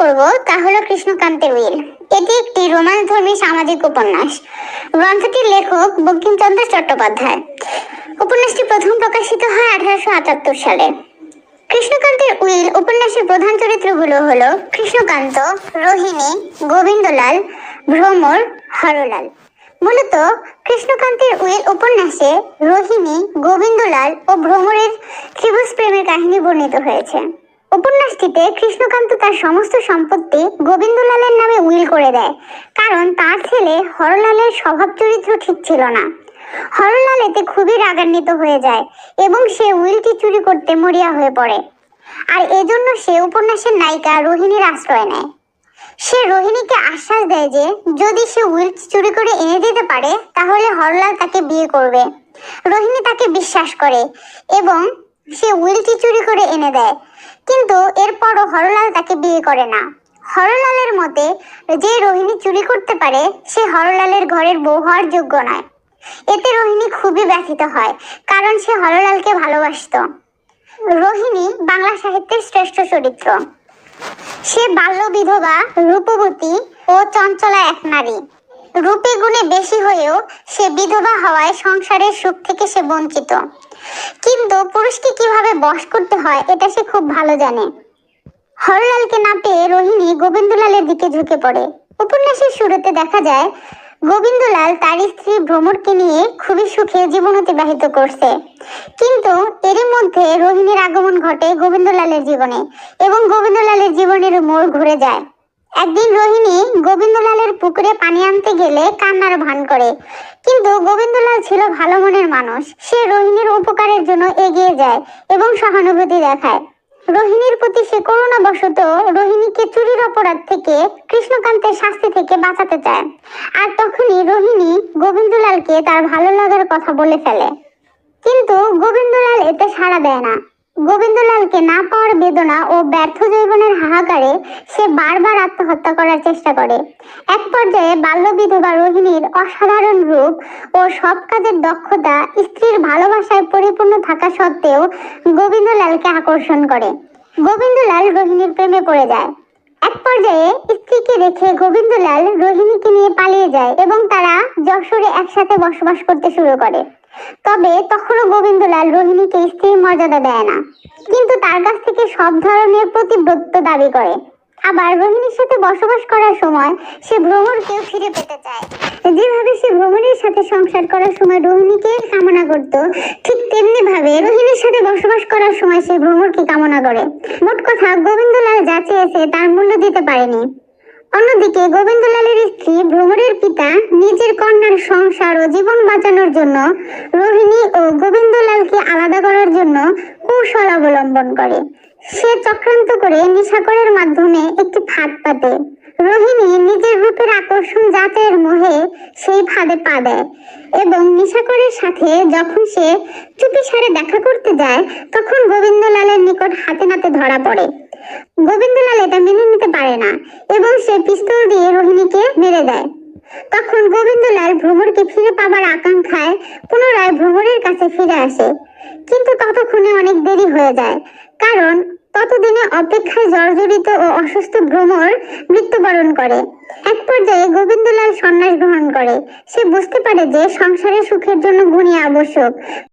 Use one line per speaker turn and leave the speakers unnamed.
করব তা হলো কৃষ্ণকান্তের উইল এটি একটি রোমান্সধর্মী সামাজিক উপন্যাস। গ্রন্থটির লেখক বঙ্কিমচন্দ্র চট্টোপাধ্যায়। উপন্যাসটি প্রথম প্রকাশিত হয় আঠারোশো আটাত্তর সালে। কৃষ্ণকান্তের উইল উপন্যাসের প্রধান চরিত্রগুলো হলো কৃষ্ণকান্ত, রোহিণী, গোবিন্দলাল, ভ্রমর, হরলাল। মূলত কৃষ্ণকান্তের উইল উপন্যাসে রোহিণী, গোবিন্দলাল ও ভ্রমরের ত্রিভুজ প্রেমের কাহিনী বর্ণিত হয়েছে। উপন্যাসটিতে কৃষ্ণকান্ত তার সমস্ত সম্পত্তি গোবিন্দলালের নামে উইল করে দেয়, কারণ তার ছেলে হরলালের স্বভাব চরিত্র ঠিক ছিল না। হরলাল এতে খুবই রাগান্বিত হয়ে যায় এবং সে উইলটি চুরি করতে মরিয়া হয়ে পড়ে। আর এজন্য সে উপন্যাসের নায়িকা রোহিণীর আশ্রয় নেয়। সে রোহিণীকে আশ্বাস দেয় যে, যদি সে উইল চুরি করে এনে দিতে পারে, তাহলে হরলাল তাকে বিয়ে করবে। রোহিণী তাকে বিশ্বাস করে এবং সে উইলটি চুরি করে এনে দেয়। কিন্তু এরপরও হরলাল তাকে বিয়ে করে না। হরলালের মতে, যে রোহিণী চুরি করতে পারে, সে হরলালের ঘরের বউ হওয়ার যোগ্য নয়। এতে রোহিণী খুবই ব্যথিত হয়, কারণ সে হরলালকে ভালোবাসতো। রোহিণী বাংলা সাহিত্যের শ্রেষ্ঠ চরিত্র। সে বাল্য বিধবা রূপবতী ও চঞ্চলা এক নারী। রূপে গুণে বেশি হয়েও সে বিধবা হওয়ায় সংসারের সুখ থেকে সে বঞ্চিত। কিন্তু পুরুষকে কীভাবে বশ করতে হয়, এটা সে খুব ভালো জানে। হরলালকে না পেয়ে রোহিণী গোবিন্দলালের দিকে ঝুঁকে পড়ে। উপন্যাসের শুরুতে দেখা যায়, গোবিন্দলাল তার স্ত্রী ভ্রমরকে নিয়ে খুবই সুখে জীবন অতিবাহিত করছে। কিন্তু এরই মধ্যে রোহিণীর আগমন ঘটে গোবিন্দলালের জীবনে এবং গোবিন্দলালের জীবনের মোড় ঘুরে যায়। একদিন রোহিণী গোবিন্দলালের পুকুরে পানি আনতে গেলে কান্নার ভান করে। কিন্তু গোবিন্দলাল ছিল ভালো মনের মানুষ। সে রোহিণীর উপকারের জন্য এগিয়ে যায় এবং সহানুভূতি দেখায়। রোহিণীর প্রতি সে করুণাবশত রোহিণীকে চুরির অপরাধ থেকে, কৃষ্ণকান্তের শাস্তি থেকে বাঁচাতে চায়। আর তখনই রোহিণী গোবিন্দলালকে তার ভালো লাগার কথা বলে ফেলে। কিন্তু গোবিন্দলাল এতে সাড়া দেয় না। গোবিন্দলালকে না পাওয়ার বেদনা ও ব্যর্থ জীবনের হাহাকারে সে বারবার আত্মহত্যা করার চেষ্টা করে। এক পর্যায়ে বাল্য বিধবা রোহিণীর অসাধারণ রূপ ও সব কাজের দক্ষতা স্ত্রীর ভালোবাসায় পরিপূর্ণ থাকা সত্ত্বেও গোবিন্দলালকে আকর্ষণ করে। গোবিন্দলাল রোহিণীর প্রেমে পড়ে যায়। এক পর্যায়ে স্ত্রীকে রেখে গোবিন্দলাল রোহিণীকে নিয়ে পালিয়ে যায় এবং তারা যশোরে একসাথে বসবাস করতে শুরু করে। তবে তখনও গোবিন্দলাল রোহিণীকে স্ত্রীর মর্যাদা দেয় না। কিন্তু তার কাছ থেকে সব ধরনের প্রতিব্রত দাবি করে। আবার রোহিণীর সাথে বসবাস করার সময় সে ভ্রমরকেও ফিরে পেতে চায়। যেভাবে সে ভ্রমণের সাথে সংসার করার সময় রোহিণীকে কামনা করত, ঠিক তেমনি ভাবে রোহিণীর সাথে বসবাস করার সময় সে ভ্রমণকে কামনা করে। মোট কথা, গোবিন্দলাল যা চেয়েছে তার মূল্য দিতে পারেনি। অন্যদিকে গোবিন্দলালের স্ত্রী ভ্রমরের পিতা নিজের কন্যার সংসার ও জীবন বাঁচানোর জন্য রোহিণী ও গোবিন্দলালকে আলাদা করার জন্য কৌশল অবলম্বন করে। সে চক্রান্ত করে নিশাকরের মাধ্যমে একটি ফাঁদ পাতে। রোহিণী নিজের রূপের আকর্ষণ যাচাইয়ের মোহে সেই ফাঁদে পা দেয় এবং নিশাকরের সাথে যখন সে চুপিসারে দেখা করতে যায়, তখন গোবিন্দলালের নিকট হাতে নাতে ধরা পড়ে। গোবিন্দলাল এটা মেনে নিতে পারে না এবং সে পিস্তল দিয়ে রোহিণীকে মেরে দেয়। তখন গোবিন্দলাল ভ্রমরকে ফিরে পাবার আকাঙ্ক্ষায় পুনরায় ভ্রমরের কাছে ফিরে আসে। কিন্তু ততক্ষণে অনেক দেরি হয়ে যায়, কারণ ততদিনে অপেক্ষায় জর্জরিত ও অসুস্থ ভ্রমর মৃত্যুবরণ করে। এক পর্যায়ে গোবিন্দলাল সন্ন্যাস গ্রহণ করে। সে বুঝতে পারে যে সংসারের সুখের জন্য গুণী আবশ্যক।